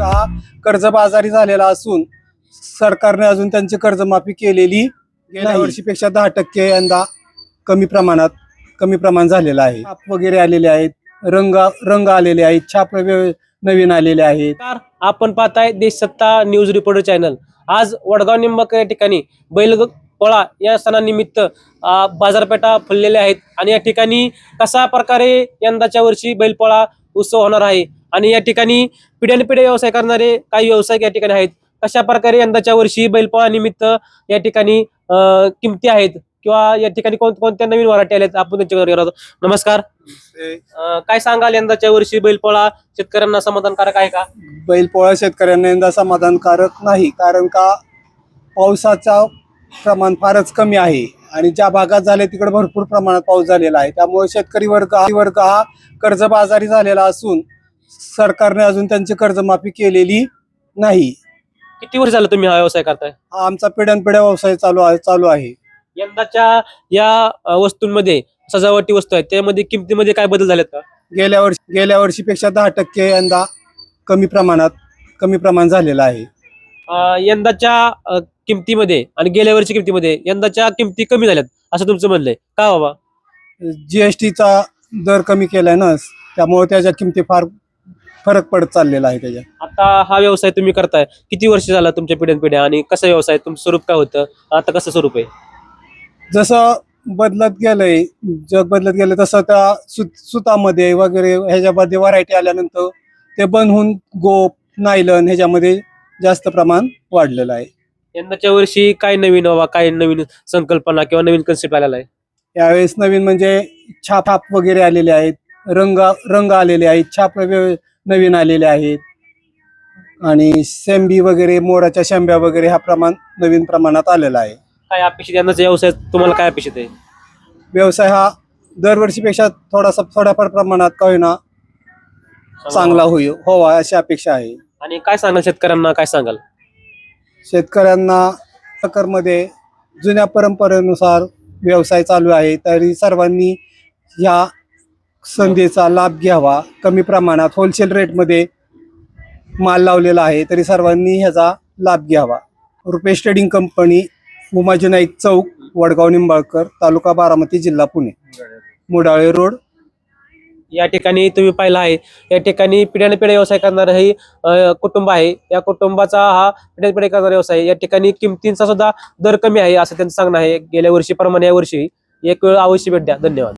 हा कर्जबाजारी झालेला असून सरकारने अजून त्यांची कर्जमाफी केलेली गेल्या. वर्षीपेक्षा दहा टक्के यंदा कमी प्रमाणात कमी प्रमाण झालेलं आहे. छाप वगैरे आलेले आहेत रंग रंग आलेले आहेत छाप नवीन आलेले आहेत. आपण पाहताय देश सत्ता न्यूज रिपोर्टर चॅनल. आज वडगाव निंबाकर या ठिकाणी बैल पोळा या सणानिमित्त बाजारपेठा फुललेल्या आहेत. आणि या ठिकाणी कशा प्रकारे यंदाच्या वर्षी बैलपोळा उत्सव होणार आहे? आणि या ठिकाणी पिढ्यानपिढ्या व्यवसाय करणारे काही व्यावसायिक या ठिकाणी आहेत. कशा प्रकारे यंदाच्या वर्षी बैलपोळा निमित्त या ठिकाणी किमती आहेत किंवा या ठिकाणी कोणत्या नवीन वराठी आल्यात आपण त्यांच्याकडे आहोत. नमस्कार. काय सांगाल यंदाच्या वर्षी बैलपोळा शेतकऱ्यांना समाधानकारक आहे का? बैलपोळा शेतकऱ्यांना यंदा समाधानकारक नाही कारण का पावसाचा प्रमाण फारच कमी आहे आणि ज्या भागात झाले तिकडे भरपूर प्रमाणात पाऊस झालेला आहे. त्यामुळे शेतकरी वर्ग वर्ग हा कर्जबाजारी झालेला असून सरकारने अजून त्यांची कर्जमाफी केलेली नाही. किती वर्ष झालं तुम्ही हा व्यवसाय करताय? हा आमचा पिढ्यानपिढ्या व्यवसाय चालू आहे चालू आहे. यंदाच्या या अ, वस्तूंमध्ये सजावटी वस्तू आहेत त्यामध्ये किमतीमध्ये काय बदल झालेत का? गेल्या वर्षी गेल्या वर्षीपेक्षा दहा टक्के यंदा कमी प्रमाणात कमी प्रमाण झालेलं आहे. अ, यंदाच्या अ, किमतीमध्ये आणि गेल्या वर्षी किमतीमध्ये यंदाच्या किमती कमी झाल्यात असं तुमचं म्हणलंय का बाबा? जीएसटीचा दर कमी केलाय ना त्यामुळे त्याच्या किमती फार फरक पडत चाललेला आहे त्याच्या आता हा व्यवसाय तुम्ही करताय. किती वर्ष झाला तुमच्या पिढ्यान पिढ्या आणि कसा व्यवसाय तुमचं स्वरूप काय होतं? आता कसं स्वरूप आहे? जसं बदलत गेलंय जग बदलत गेलं तसं त्या सुत सुतामध्ये वगैरे ह्याच्यामध्ये व्हरायटी आल्यानंतर ते बंद होऊन गोप नायलन ह्याच्यामध्ये जास्त प्रमाण वाढलेलं आहे. यंदाच्या वर्षी काय नवीन बाबा काय नवीन संकल्पना किंवा नवीन कन्सेप्ट आलेला आहे? यावेळेस नवीन म्हणजे छाप वगैरे आलेले आहेत. रंग रंग आलेले आहेत छाप नवीन आलेले आहेत. आणि शेंबी वगैरे मोराच्या शेंब्या वगैरे हा प्रमाण नवीन प्रमाणात आलेला आहे. काय अपेक्षित यंदाचा व्यवसाय तुम्हाला काय अपेक्षित आहे? व्यवसाय हा दरवर्षीपेक्षा थोडासा थोड्याफार प्रमाणात का होईना चांगला होईल व्हावा अशी अपेक्षा आहे. आणि काय सांगाल शेतकऱ्यांना? काय सांगाल? शेतकऱ्यांना प्रकारमध्ये जुन्या परंपरेनुसार व्यवसाय चालू आहे तरी सर्वांनी ह्या संधीचा लाभ घ्यावा. कमी प्रमाणात होलसेल रेटमध्ये माल लावलेला आहे तरी सर्वांनी ह्याचा लाभ घ्यावा. रुपेश ट्रेडिंग कंपनी उमाजी नाईक चौक वडगाव निंबाळकर तालुका बारामती जिल्हा पुणे. मुडाळे रोड. या ठिकाणी तुम्ही पाहिलं आहे. या ठिकाणी पिढ्याने पिढ्या व्यवसाय करणारं ही कुटुंब आहे. या कुटुंबाचा हा पिढ्याने पिढ्या करणारा व्यवसाय आहे. या ठिकाणी किमतींचा सुद्धा दर कमी आहे असं त्यांचं सांगणं आहे. गेल्या वर्षीप्रमाणे या वर्षी एक वेळ अवश्य भेट द्या. धन्यवाद.